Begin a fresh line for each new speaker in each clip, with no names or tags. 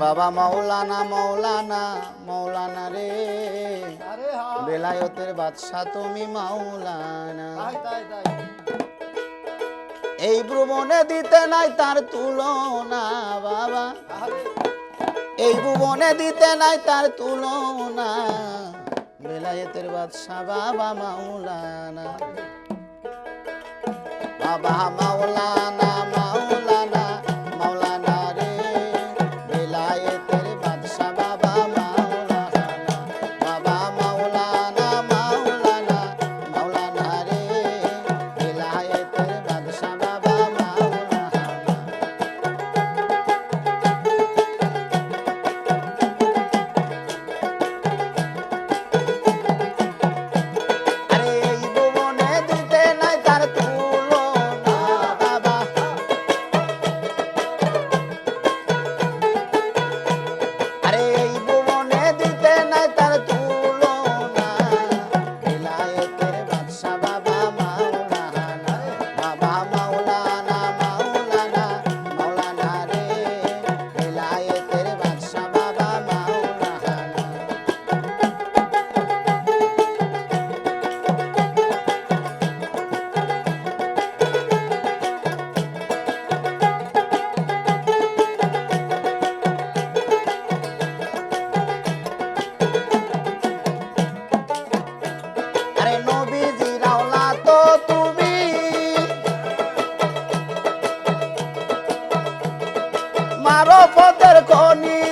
বাবা মৌলানা মৌলানা মৌলানা রে। বেলায়তের বাদশাহ তুমি মাওলানা। এই ভ্রমণে দিতে নাই তার তুলনা বাবা। এই ভুবনে দিতে নাই তার তুলনা। বেলায়তের বাদশাহ বাবা মাওলানা। বাবা মাওলানা মাওলানা। কনি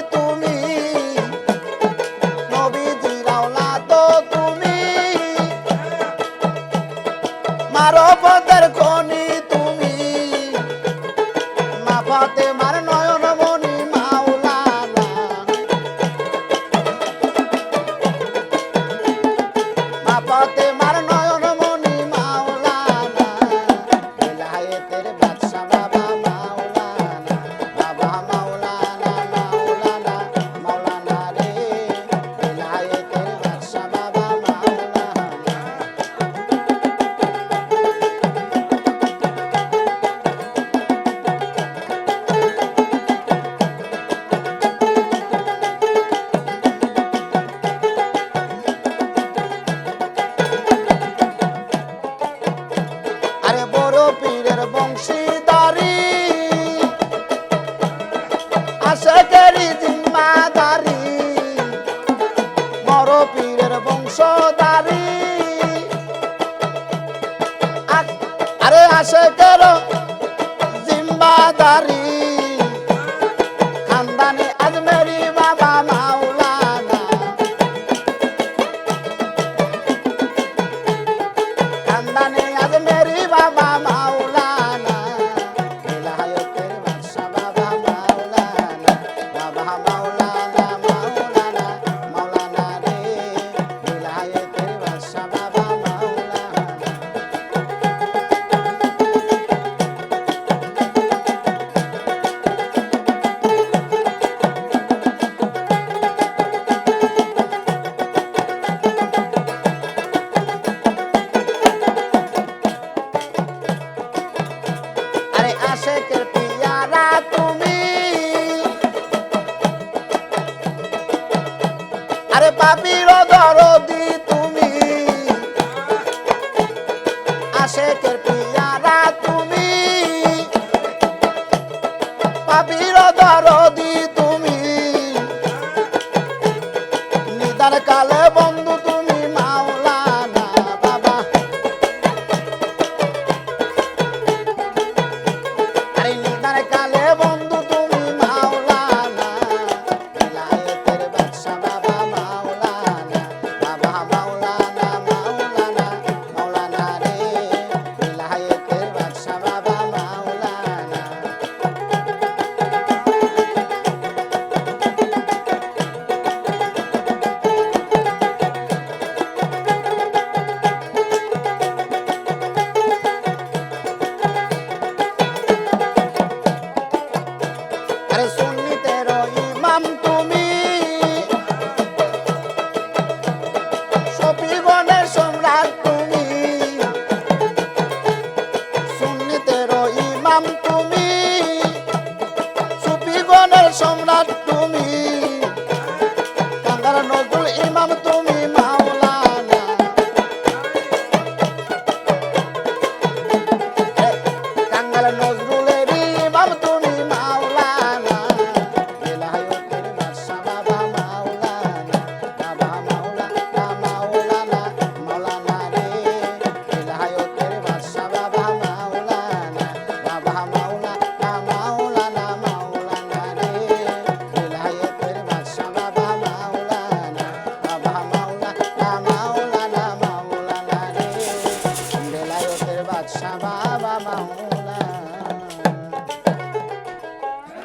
বংশধারী। আরে আসে কেন? জিম্মাদারি। আরে পাপির দরদি